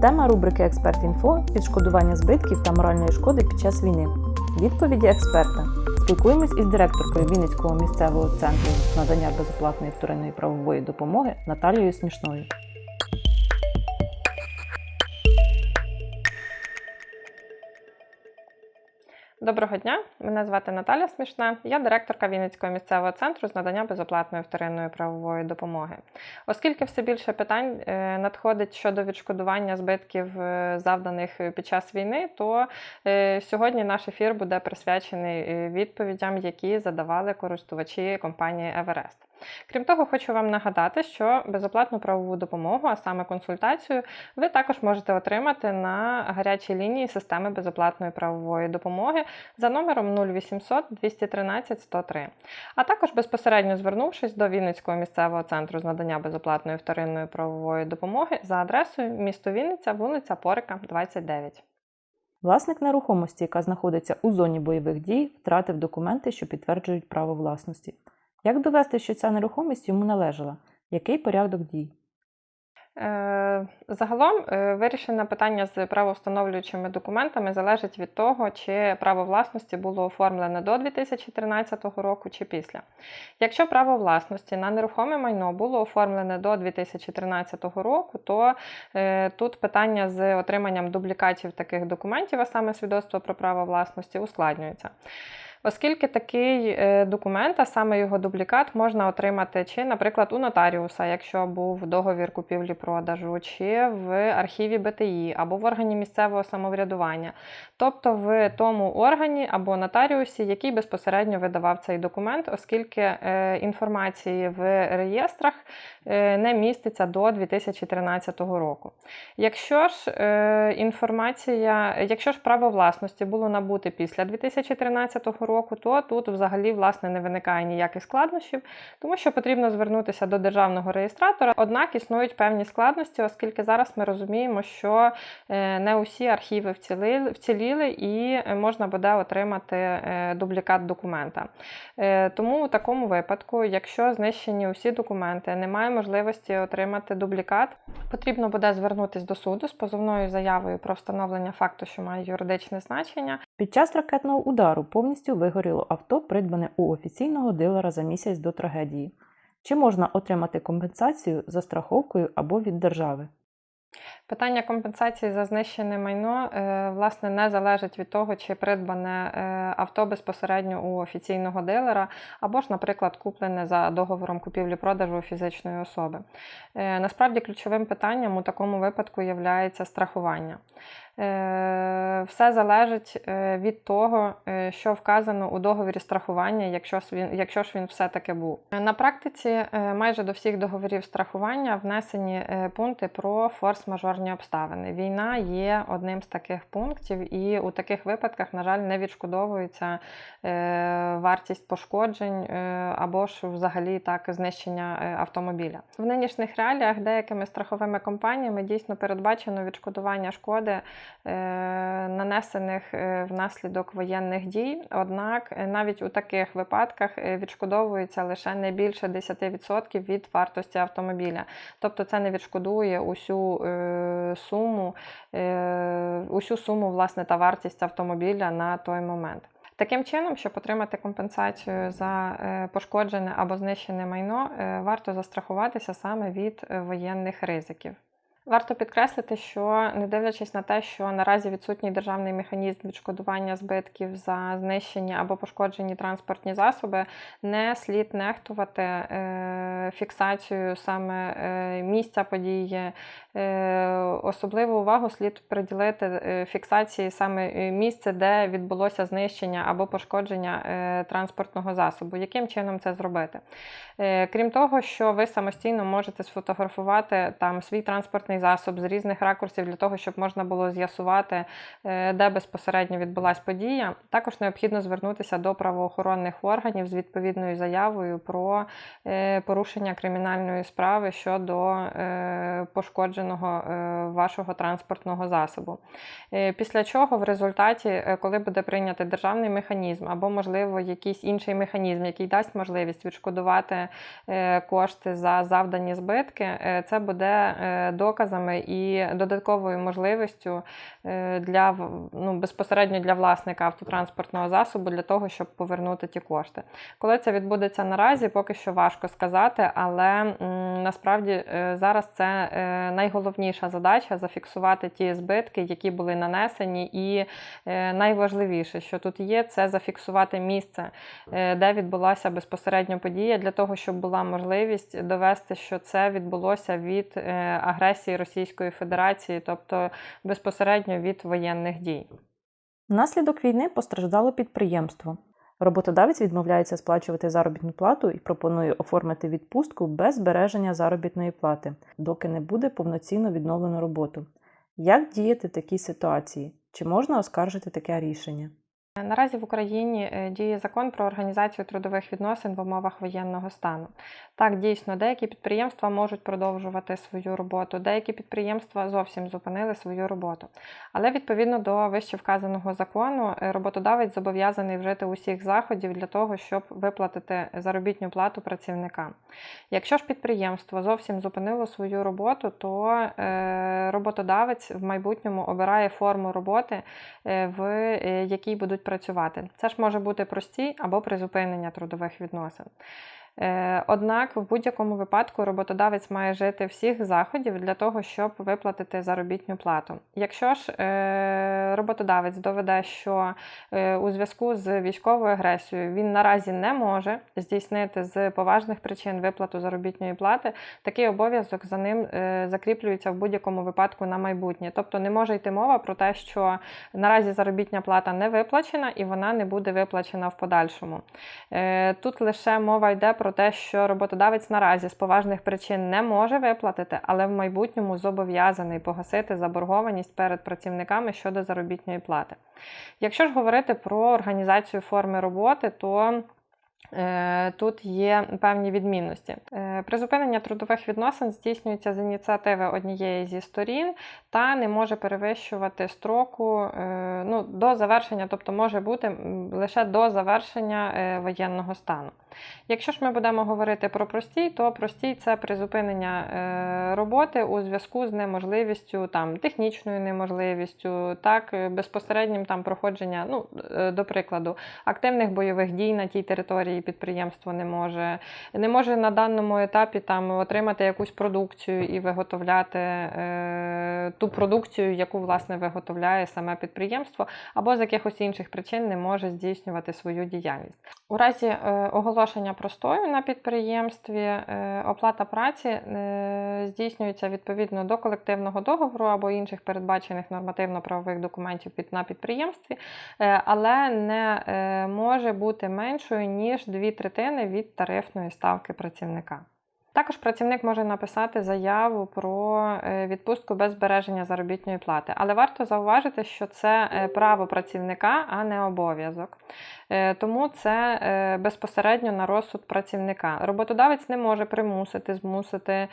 Тема рубрики Експерт.Інфо відшкодування збитків та моральної шкоди під час війни. Відповіді експерта. Спілкуємось із директоркою Вінницького місцевого центру надання безоплатної вторинної правової допомоги Наталією Смішною. Доброго дня, мене звати Наталя Смішна. Я директорка Вінницького місцевого центру з надання безоплатної вторинної правової допомоги. Оскільки все більше питань е, надходить щодо відшкодування збитків, е, завданих під час війни, то е, сьогодні наш ефір буде присвячений е, відповідям, які задавали користувачі компанії Everest. Крім того, хочу вам нагадати, що безоплатну правову допомогу, а саме консультацію, ви також можете отримати на гарячій лінії системи безоплатної правової допомоги за номером 0800 213 103, а також безпосередньо звернувшись до Вінницького місцевого центру з надання безоплатної вторинної правової допомоги за адресою місто Вінниця, вулиця Порика, 29. Власник нерухомості, яка знаходиться у зоні бойових дій, втратив документи, що підтверджують право власності. Як довести, що ця нерухомість йому належала? Який порядок дій? Е, Загалом е, вирішення питання з правовстановлюючими документами залежить від того, чи право власності було оформлене до 2013 року чи після. Якщо право власності на нерухоме майно було оформлене до 2013 року, то е, тут питання з отриманням дублікатів таких документів, а саме свідоцтво про право власності, ускладнюється. Оскільки такий е, документ, а саме його дублікат, можна отримати чи, наприклад, у нотаріуса, якщо був договір купівлі-продажу, чи в архіві БТІ, або в органі місцевого самоврядування, тобто в тому органі або нотаріусі, який безпосередньо видавав цей документ, оскільки е, інформації в реєстрах е, не міститься до 2013 року. Якщо ж е, інформація, якщо ж право власності було набуте після 2013 року, то тут взагалі власне не виникає ніяких складнощів, тому що потрібно звернутися до державного реєстратора. Однак існують певні складності, оскільки зараз ми розуміємо, що не усі архіви вцілили, вціліли і можна буде отримати е, дублікат документа. Е, Тому у такому випадку, якщо знищені усі документи, немає можливості отримати дублікат, потрібно буде звернутися до суду з позовною заявою про встановлення факту, що має юридичне значення. Під час ракетного удару повністю вигоріло авто, придбане у офіційного дилера за місяць до трагедії. Чи можна отримати компенсацію за страховкою або від держави? Питання компенсації за знищене майно е, власне не залежить від того, чи придбане е, авто безпосередньо у офіційного дилера, або ж, наприклад, куплене за договором купівлі-продажу фізичної особи. Е, Насправді ключовим питанням у такому випадку є страхування. Е, Все залежить е, від того, е, що вказано у договорі страхування, якщо ж він, якщо ж він все-таки був. На практиці майже до всіх договорів страхування внесені пункти про форс-мажорні обставини. Війна є одним з таких пунктів, і у таких випадках, на жаль, не відшкодовується вартість пошкоджень або ж взагалі так знищення автомобіля. В нинішніх реаліях деякими страховими компаніями дійсно передбачено відшкодування шкоди нанесених е, внаслідок воєнних дій. Однак е, навіть у таких випадках е, відшкодовується лише не більше 10% від вартості автомобіля. Тобто це не відшкодує усю е, суму, е, усю суму власне та вартість автомобіля на той момент. Таким чином, щоб отримати компенсацію за е, пошкоджене або знищене майно, е, варто застрахуватися саме від е, воєнних ризиків. Варто підкреслити, що не дивлячись на те, що наразі відсутній державний механізм відшкодування збитків за знищені або пошкоджені транспортні засоби, не слід нехтувати е, фіксацією саме е, місця події. Е, особливу увагу слід приділити фіксації саме місця, де відбулося знищення або пошкодження транспортного засобу. Яким чином це зробити? Крім того, що ви самостійно можете сфотографувати там свій транспортний засоб з різних ракурсів для того, щоб можна було з'ясувати, е, де безпосередньо відбулася подія. Також необхідно звернутися до правоохоронних органів з відповідною заявою про е, порушення кримінальної справи щодо е, пошкодженого вашого транспортного засобу. Після чого в результаті, коли буде прийнятий державний механізм або, можливо, якийсь інший механізм, який дасть можливість відшкодувати кошти за завдані збитки, це буде доказ доказами і додатковою можливістю е, для ну, безпосередньо для власника автотранспортного засобу для того, щоб повернути ті кошти. Коли це відбудеться наразі, поки що важко сказати, але насправді е, зараз це е, найголовніша задача зафіксувати ті збитки, які були нанесені, і найважливіше, що тут є, це зафіксувати місце, де відбулася безпосередньо подія, для того, щоб була можливість довести, що це відбулося від е, агресії Російської Федерації, тобто безпосередньо від воєнних дій. Внаслідок війни постраждало підприємство. Роботодавець відмовляється сплачувати заробітну плату і пропонує оформити відпустку без збереження заробітної плати, доки не буде повноцінно відновлено роботу. Як діяти в такій ситуації? Чи можна оскаржити таке рішення? Наразі в Україні е, діє закон про організацію трудових відносин в умовах воєнного стану. Так, дійсно, деякі підприємства можуть продовжувати свою роботу, деякі підприємства зовсім зупинили свою роботу. Але відповідно до вище вказаного закону, е, роботодавець зобов'язаний вжити усіх заходів для того, щоб виплатити заробітну плату працівникам. Якщо ж підприємство зовсім зупинило свою роботу, то е, роботодавець в майбутньому обирає форму роботи, в якій будуть працювати. Це ж може бути простій або призупинення трудових відносин. Е, Однак в будь-якому випадку роботодавець має жити всіх заходів для того, щоб виплатити заробітну плату. Якщо ж е, роботодавець доведе, що е, у зв'язку з військовою агресією він наразі не може здійснити з поважних причин виплату заробітної плати, такий обов'язок за ним закріплюється в будь-якому випадку на майбутнє. Тобто не може йти мова про те, що наразі заробітня плата не виплачена і вона не буде виплачена в подальшому. Тут лише мова йде про те, що роботодавець наразі з поважних причин не може виплатити, але в майбутньому зобов'язаний погасити заборгованість перед працівниками щодо заробітної плати. Якщо ж говорити про організацію форми роботи, то Тут є певні відмінності. Е, Призупинення трудових відносин здійснюється з ініціативи однієї зі сторін та не може перевищувати строку е, ну, до завершення, тобто може бути лише до завершення е, воєнного стану. Якщо ж ми будемо говорити про простій, то простій це призупинення е, роботи у зв'язку з неможливістю, там, технічною неможливістю, так, е, безпосереднім там, проходження, ну, е, до прикладу, активних бойових дій на тій території підприємство не може, не може на даному етапі там, отримати якусь продукцію і виготовляти е, ту продукцію, яку власне виготовляє саме підприємство, або з якихось інших причин не може здійснювати свою діяльність. У разі е, оголошення простою на підприємстві е, оплата праці е, здійснюється відповідно до колективного договору або інших передбачених нормативно-правових документів під- на підприємстві, е, але не е, може бути меншою ніж дві третини від тарифної ставки працівника. Також працівник може написати заяву про е, відпустку без збереження заробітної плати, але варто зауважити, що це е, право працівника, а не обов'язок. Е, Тому це безпосередньо на розсуд працівника. Роботодавець не може примусити, змусити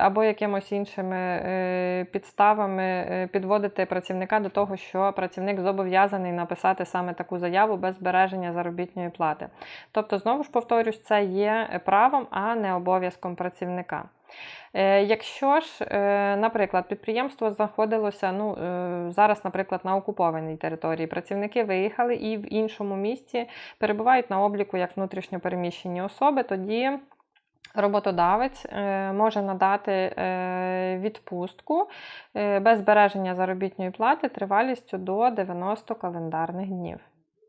або якимось іншими підставами підводити працівника до того, що працівник зобов'язаний написати саме таку заяву без збереження заробітної плати. Тобто, знову ж повторюсь, це є правом, а не обов'язком працівника. Е, Якщо ж, е, наприклад, підприємство знаходилося ну, е, зараз, наприклад, на окупованій території, працівники виїхали і в іншому місті перебувають на обліку як внутрішньопереміщені особи, тоді роботодавець може надати відпустку без збереження заробітної плати тривалістю до 90 календарних днів.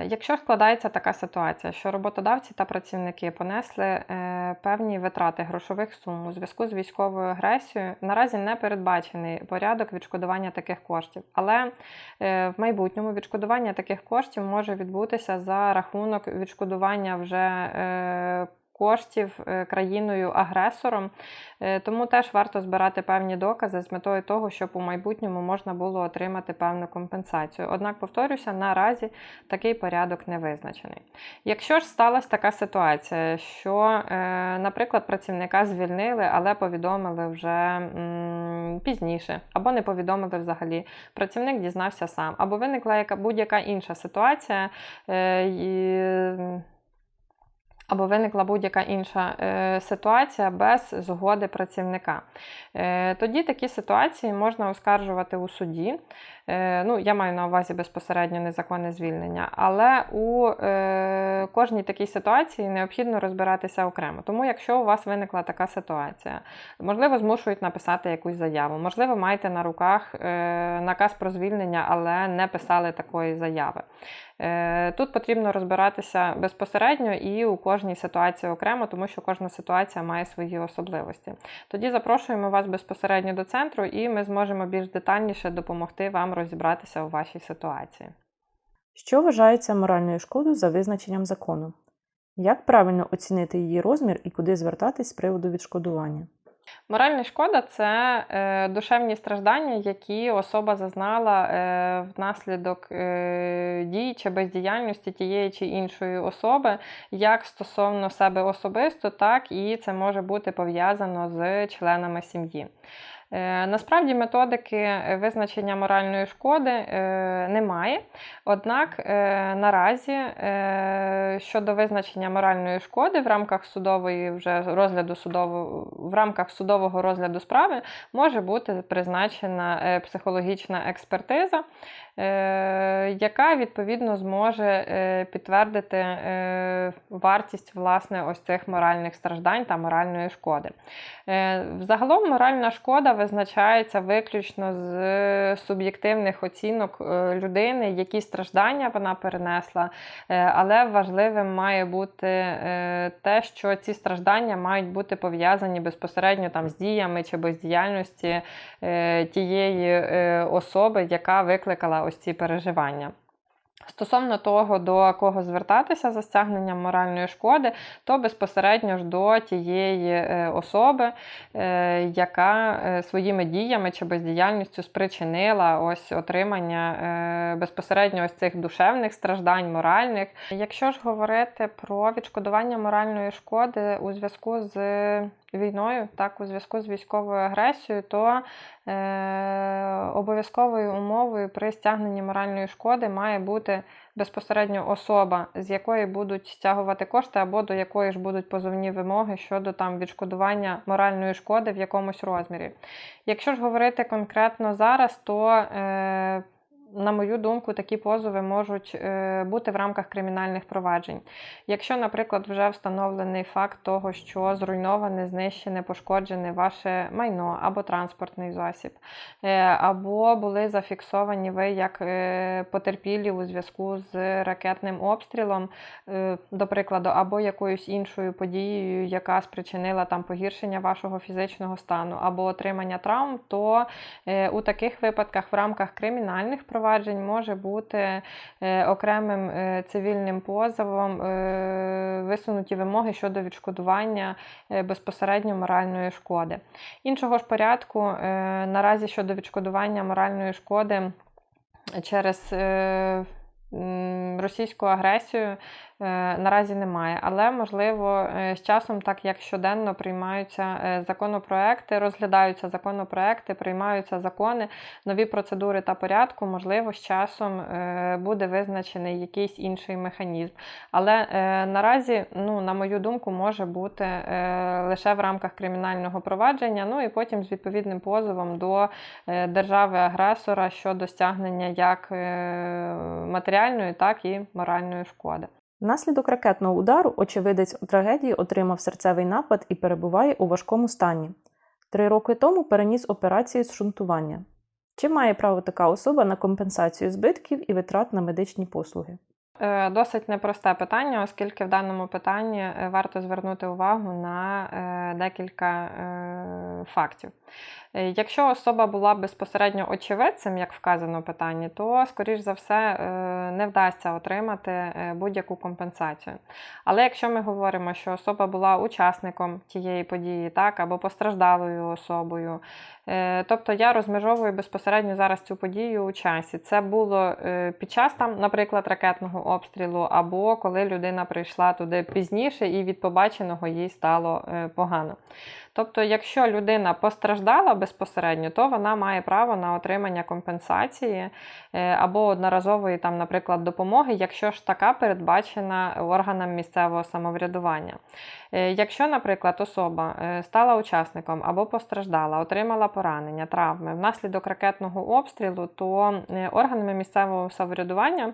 Якщо складається така ситуація, що роботодавці та працівники понесли е, певні витрати грошових сум у зв'язку з військовою агресією, наразі не передбачений порядок відшкодування таких коштів. Але е, в майбутньому відшкодування таких коштів може відбутися за рахунок відшкодування вже е, коштів е, країною-агресором. Е, Тому теж варто збирати певні докази з метою того, щоб у майбутньому можна було отримати певну компенсацію. Однак, повторюся, наразі такий порядок не визначений. Якщо ж сталася така ситуація, що, е, наприклад, працівника звільнили, але повідомили вже пізніше, або не повідомили взагалі, працівник дізнався сам, або виникла будь-яка інша ситуація. Або виникла будь-яка інша е, ситуація без згоди працівника. Е, Тоді такі ситуації можна оскаржувати у суді. Е, Ну, я маю на увазі безпосередньо незаконне звільнення, але у е, кожній такій ситуації необхідно розбиратися окремо. Тому, якщо у вас виникла така ситуація, можливо, змушують написати якусь заяву, можливо, маєте на руках е, наказ про звільнення, але не писали такої заяви. Е, Тут потрібно розбиратися безпосередньо і у кожній ситуації окремо, тому що кожна ситуація має свої особливості. Тоді запрошуємо вас безпосередньо до центру, і ми зможемо більш детальніше допомогти вам розібратися у вашій ситуації. Що вважається моральною шкодою за визначенням закону? Як правильно оцінити її розмір і куди звертатись з приводу відшкодування? Моральна шкода це е, душевні страждання, які особа зазнала е, внаслідок е, дій чи бездіяльності тієї чи іншої особи, як стосовно себе особисто, так і це може бути пов'язано з членами сім'ї. Е, Насправді методики визначення моральної шкоди е, немає. Однак е, наразі е, щодо визначення моральної шкоди в рамках судової вже розгляду судового в рамках судового розгляду справи може бути призначена е, психологічна експертиза, е, яка відповідно зможе е, підтвердити е, вартість власне ось цих моральних страждань та моральної шкоди. Е, Взагалом моральна шкода визначається виключно з суб'єктивних оцінок е, людини, які страждання вона перенесла, Е, але важливим має бути е, те, що ці страждання мають бути пов'язані безпосередньо там з діями чи бездіяльності е, тієї е, особи, яка викликала ось ці переживання. Стосовно того, до кого звертатися за стягненням моральної шкоди, то безпосередньо ж до тієї е, особи, е, яка е, своїми діями чи бездіяльністю спричинила ось отримання безпосередньо ось цих душевних страждань, моральних. Якщо ж говорити про відшкодування моральної шкоди у зв'язку з війною, так, у зв'язку з військовою агресією, то е, обов'язковою умовою при стягненні моральної шкоди має бути безпосередньо особа, з якої будуть стягувати кошти, або до якої ж будуть позовні вимоги щодо там відшкодування моральної шкоди в якомусь розмірі. Якщо ж говорити конкретно зараз, то е, на мою думку, такі позови можуть е, бути в рамках кримінальних проваджень. Якщо, наприклад, вже встановлений факт того, що зруйноване, знищене, пошкоджене ваше майно або транспортний засіб, е, або були зафіксовані ви як е, потерпілі у зв'язку з ракетним обстрілом, до прикладу, або якоюсь іншою подією, яка спричинила там погіршення вашого фізичного стану, або отримання травм, то у таких випадках в рамках кримінальних проваджень може бути е, окремим е, цивільним позовом е, висунуті вимоги щодо відшкодування безпосередньо моральної шкоди. Іншого ж порядку, наразі щодо відшкодування моральної шкоди через російську агресію наразі немає. Але можливо е, з часом, так як щоденно приймаються е, законопроекти, розглядаються законопроекти, приймаються закони, нові процедури та порядку, можливо, з часом е, буде визначений якийсь інший механізм. Але е, наразі, ну, на мою думку, може бути е, лише в рамках кримінального провадження, ну і потім з відповідним позовом до е, держави-агресора щодо стягнення як е, матеріальної, так і моральної шкоди. Внаслідок ракетного удару очевидець у трагедії отримав серцевий напад і перебуває у важкому стані. Три роки тому переніс операцію з шунтування. Чи має право така особа на компенсацію збитків і витрат на медичні послуги? Е, Досить непросте питання, оскільки в даному питанні е, варто звернути увагу на е, декілька фактів. Е, Якщо особа була безпосередньо очевидцем, як вказано в питанні, то, скоріш за все, е, не вдасться отримати е, будь-яку компенсацію. Але якщо ми говоримо, що особа була учасником тієї події, так, або постраждалою особою, тобто я розмежовую безпосередньо зараз цю подію у часі. Це було під час там, наприклад, ракетного обстрілу, або коли людина прийшла туди пізніше і від побаченого їй стало погано. Тобто, якщо людина постраждала безпосередньо, то вона має право на отримання компенсації е, або одноразової, там, наприклад, допомоги, якщо ж така передбачена органам місцевого самоврядування. Е, Якщо, наприклад, особа е, стала учасником або постраждала, отримала поранення, травми внаслідок ракетного обстрілу, то органами місцевого самоврядування.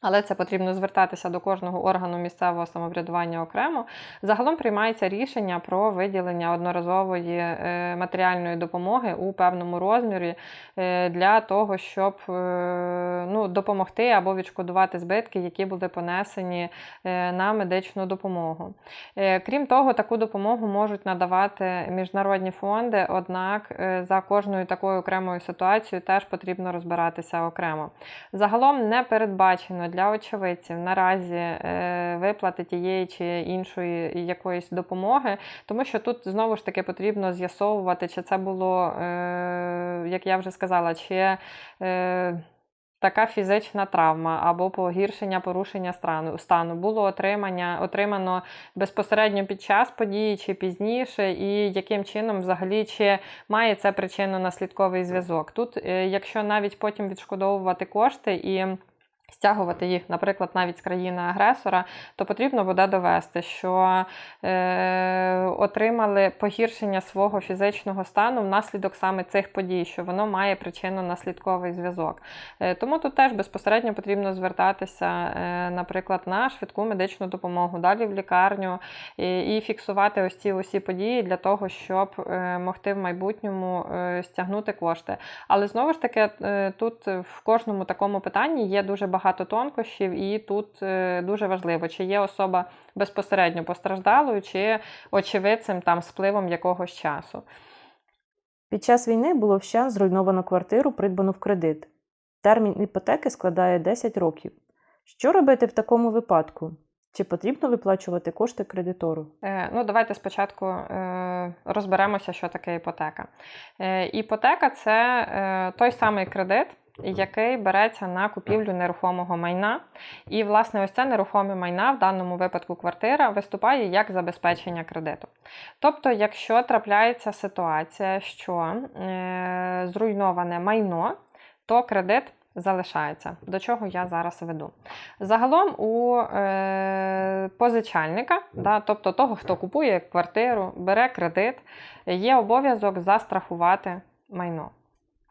Але це потрібно звертатися до кожного органу місцевого самоврядування окремо. Загалом приймається рішення про виділення одноразової е, матеріальної допомоги у певному розмірі е, для того, щоб е, ну, допомогти або відшкодувати збитки, які були понесені на медичну допомогу. Крім того, таку допомогу можуть надавати міжнародні фонди, однак за кожною такою окремою ситуацією теж потрібно розбиратися окремо. Загалом не передбачено для очевидців наразі е, виплати тієї чи іншої якоїсь допомоги, тому що тут знову ж таки потрібно з'ясовувати, чи це було, е, як я вже сказала, чи. е, Така фізична травма або погіршення порушення стану було отримання, отримано безпосередньо під час події чи пізніше, і яким чином взагалі чи має це причинно-наслідковий зв'язок. Тут, якщо навіть потім відшкодовувати кошти і стягувати їх, наприклад, навіть з країни-агресора, то потрібно буде довести, що е, отримали погіршення свого фізичного стану внаслідок саме цих подій, що воно має причинно-наслідковий зв'язок. Е, тому тут теж безпосередньо потрібно звертатися, е, наприклад, на швидку медичну допомогу, далі в лікарню і, і фіксувати ось ці усі події для того, щоб е, могти в майбутньому е, стягнути кошти. Але знову ж таки, е, тут в кожному такому питанні є дуже багато тонкощів, і тут е, дуже важливо, чи є особа безпосередньо постраждалою, чи очевидцем там спливом якогось часу. Під час війни було вщент зруйновано квартиру, придбану в кредит. Термін іпотеки складає 10 років. Що робити в такому випадку? Чи потрібно виплачувати кошти кредитору? Е, Ну, давайте спочатку е, розберемося, що таке іпотека. Е, Іпотека це е, той самий кредит, який береться на купівлю нерухомого майна. І, власне, ось це нерухоме майна, в даному випадку квартира, виступає як забезпечення кредиту. Тобто, якщо трапляється ситуація, що е, зруйноване майно, то кредит залишається. До чого я зараз веду. Загалом у е, позичальника, да, тобто того, хто купує квартиру, бере кредит, є обов'язок застрахувати майно.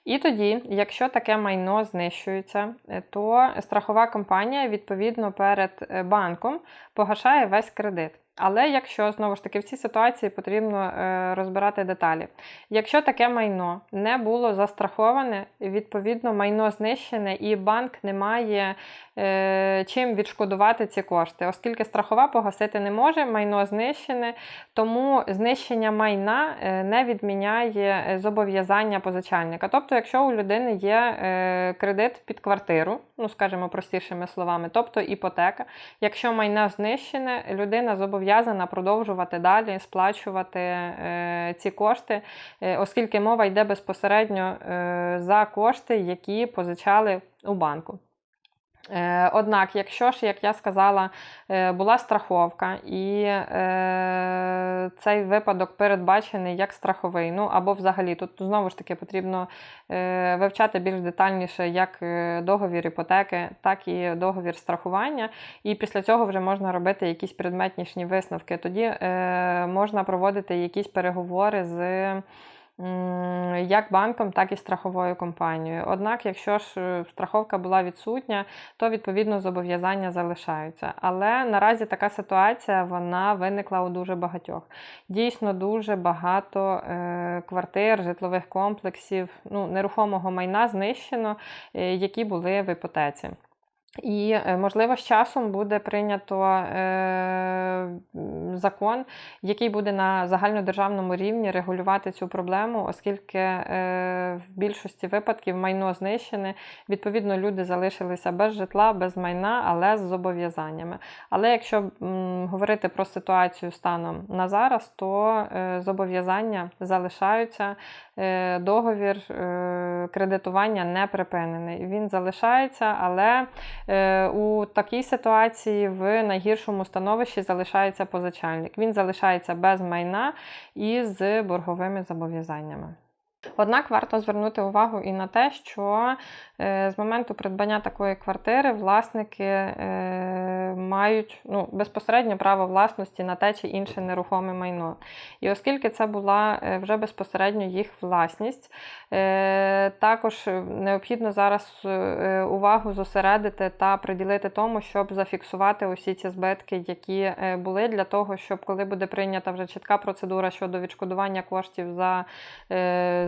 І тоді, якщо таке майно знищується, е, то страхова компанія відповідно перед е, банком погашає весь кредит. Але якщо знову ж таки в цій ситуації потрібно е, розбирати деталі. Якщо таке майно не було застраховане, відповідно майно знищене, і банк не має е, чим відшкодувати ці кошти, оскільки страхова погасити не може, майно знищене, тому знищення майна е, не відміняє зобов'язання позичальника. Тобто, якщо у людини є кредит під квартиру, ну скажімо простішими словами, тобто іпотека, якщо майно знищене, людина зобов'язана продовжувати далі сплачувати е, ці кошти, е, оскільки мова йде безпосередньо е, за кошти, які позичали у банку. Е, Однак, якщо ж, як я сказала, е, була страховка, і е, цей випадок передбачений як страховий, ну або взагалі тут знову ж таки потрібно вивчати більш детальніше як договір іпотеки, так і договір страхування. І після цього вже можна робити якісь предметнішні висновки. Тоді можна проводити якісь переговори з. Як банком, так і страховою компанією. Однак, якщо ж е, страховка була відсутня, то відповідно зобов'язання залишаються. Але наразі така ситуація вона виникла у дуже багатьох. Дійсно, дуже багато е, квартир, житлових комплексів, ну, нерухомого майна знищено, е, які були в іпотеці. І, е, можливо, з часом буде прийнято е, закон, який буде на загальнодержавному рівні регулювати цю проблему, оскільки е, в більшості випадків майно знищене. Відповідно, люди залишилися без житла, без майна, але з зобов'язаннями. Але якщо м, говорити про ситуацію станом на зараз, то е, зобов'язання залишаються. Е, договір е, кредитування не припинений. Він залишається, але У такій ситуації в найгіршому становищі залишається позичальник. Він залишається без майна і з борговими зобов'язаннями. Однак варто звернути увагу і на те, що е, з моменту придбання такої квартири власники е, мають ну, безпосередньо право власності на те чи інше нерухоме майно. І оскільки це була е, вже безпосередньо їх власність, також необхідно зараз увагу зосередити та приділити тому, щоб зафіксувати усі ці збитки, які були, для того, щоб коли буде прийнята вже чітка процедура щодо відшкодування коштів за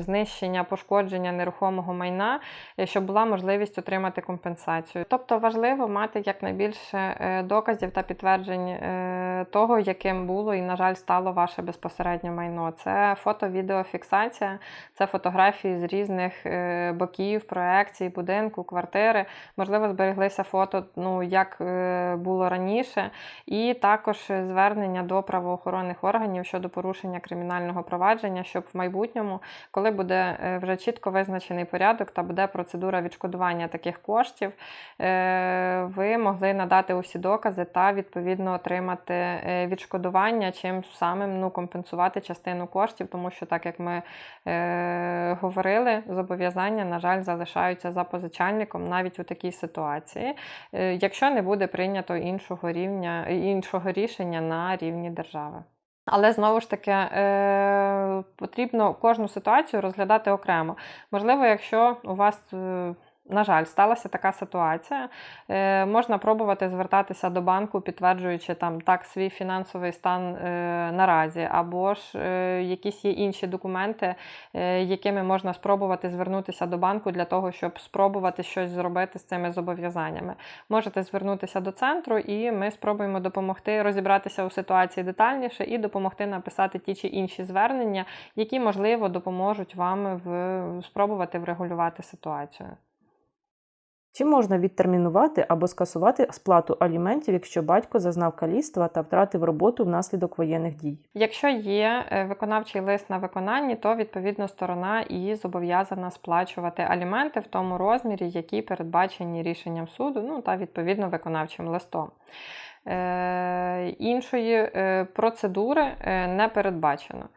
знищення, пошкодження нерухомого майна, е, щоб була можливість отримати компенсацію. Тобто важливо мати якнайбільше е, доказів та підтверджень е, того, яким було і, на жаль, стало ваше безпосереднє майно. Це фото-відеофіксація, це фотографії з різних боків, проекцій, будинку, квартири. Можливо, збереглися фото, ну як було раніше, і також звернення до правоохоронних органів щодо порушення кримінального провадження, щоб в майбутньому, коли буде е, вже чітко визначений порядок та буде процедура відшкодування таких коштів, е, ви могли надати усі докази та відповідно отримати е, відшкодування, чим самим ну, компенсувати частину коштів, тому що, так як ми говорили, зобов'язання, на жаль, залишаються за позичальником навіть у такій ситуації, якщо не буде прийнято іншого рівня іншого рішення на рівні держави. Але знову ж таки е, потрібно кожну ситуацію розглядати окремо. Можливо, якщо у вас. е, на жаль, сталася така ситуація. Е, можна пробувати звертатися до банку, підтверджуючи там так свій фінансовий стан е, наразі, або ж е, якісь є інші документи, е, якими можна спробувати звернутися до банку для того, щоб спробувати щось зробити з цими зобов'язаннями. Можете звернутися до центру, і ми спробуємо допомогти розібратися у ситуації детальніше і допомогти написати ті чи інші звернення, які можливо допоможуть вам в спробувати врегулювати ситуацію. Чи можна відтермінувати або скасувати сплату аліментів, якщо батько зазнав каліцтва та втратив роботу внаслідок воєнних дій? Якщо є е, виконавчий лист на виконанні, то відповідно сторона і зобов'язана сплачувати аліменти в тому розмірі, які передбачені рішенням суду, ну та відповідно виконавчим листом. Е, іншої е, процедури не передбачено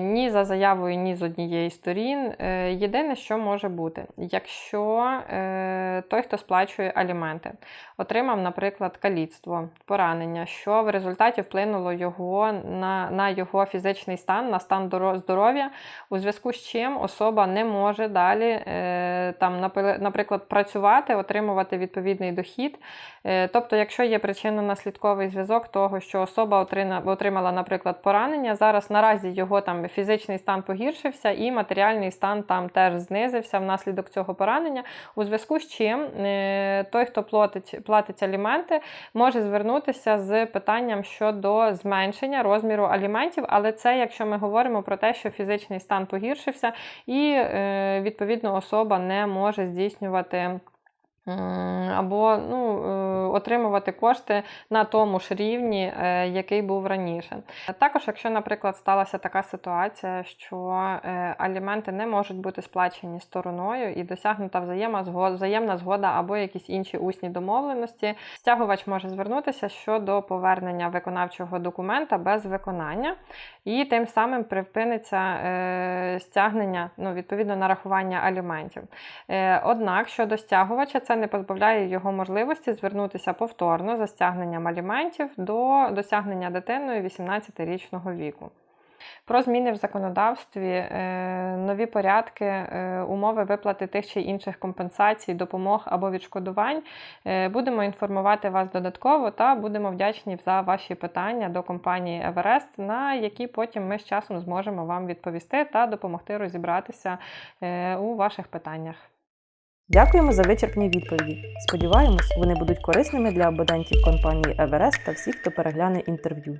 ні за заявою, ні з однієї сторін. Е, Єдине, що може бути, якщо е, той, хто сплачує аліменти, отримав, наприклад, каліцтво, поранення, що в результаті вплинуло його на, на його фізичний стан, на стан здоров'я, у зв'язку з чим особа не може далі е, там, наприклад, працювати, отримувати відповідний дохід. Е, Тобто, якщо є причинно-наслідковий зв'язок того, що особа отримала, наприклад, поранення, зараз наразі його там фізичний стан погіршився і матеріальний стан там теж знизився внаслідок цього поранення, у зв'язку з чим е, той, хто платить, платить аліменти, може звернутися з питанням щодо зменшення розміру аліментів, але це якщо ми говоримо про те, що фізичний стан погіршився, і е, відповідно особа не може здійснювати. Або ну, е, отримувати кошти на тому ж рівні, е, який був раніше. Також, якщо, наприклад, сталася така ситуація, що е, аліменти не можуть бути сплачені стороною і досягнута взаємна згода або якісь інші усні домовленості, стягувач може звернутися щодо повернення виконавчого документа без виконання, і тим самим припиниться стягнення, ну, відповідно, нарахування аліментів. Однак щодо стягувача, це не позбавляє його можливості звернутися повторно за стягненням аліментів до досягнення дитиною 18-річного віку. Про зміни в законодавстві, е, нові порядки, е, умови виплати тих чи інших компенсацій, допомог або відшкодувань. Е, Будемо інформувати вас додатково та будемо вдячні за ваші питання до компанії Everest, на які потім ми з часом зможемо вам відповісти та допомогти розібратися у ваших питаннях. Дякуємо за вичерпні відповіді. Сподіваємось, вони будуть корисними для абонентів компанії Everest та всіх, хто перегляне інтерв'ю.